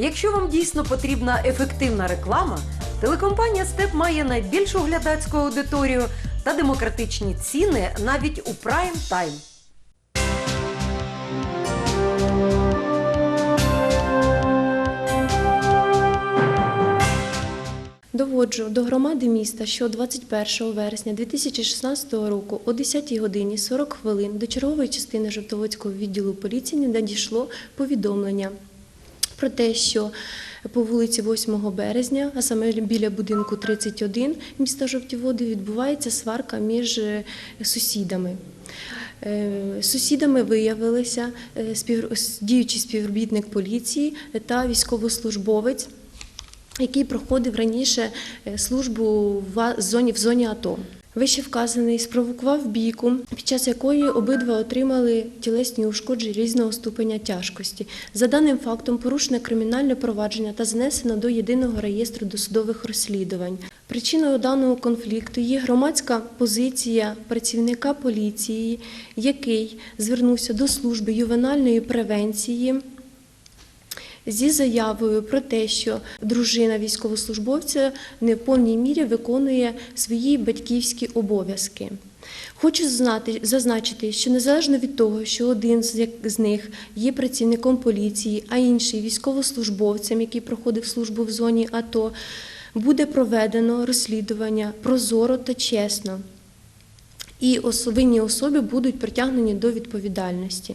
Якщо вам дійсно потрібна ефективна реклама, телекомпанія Степ має найбільшу глядацьку аудиторію та демократичні ціни навіть у прайм тайм. Доводжу до громади міста, що 21 вересня 2016 року о 10 годині 40 хвилин до чергової частини Жовтоводського відділу поліції не надійшло повідомлення про те, що по вулиці 8 березня, а саме біля будинку 31 міста Жовті Води, відбувається сварка між е, сусідами. Е, Сусідами виявилися е, діючий співробітник поліції та військовослужбовець, який проходив раніше службу в зоні в зоні АТО. Вище вказаний спровокував бійку, під час якої обидва отримали тілесні ушкодження різного ступеня тяжкості. За даним фактом, порушено кримінальне провадження та занесено до єдиного реєстру досудових розслідувань. Причиною даного конфлікту є громадська позиція працівника поліції, який звернувся до служби ювенальної превенції зі заявою про те, що дружина військовослужбовця не в повній мірі виконує свої батьківські обов'язки. Хочу знати, зазначити, що незалежно від того, що один з, них є працівником поліції, а інший військовослужбовцем, який проходив службу в зоні АТО, буде проведено розслідування прозоро та чесно, і винні особи будуть притягнені до відповідальності.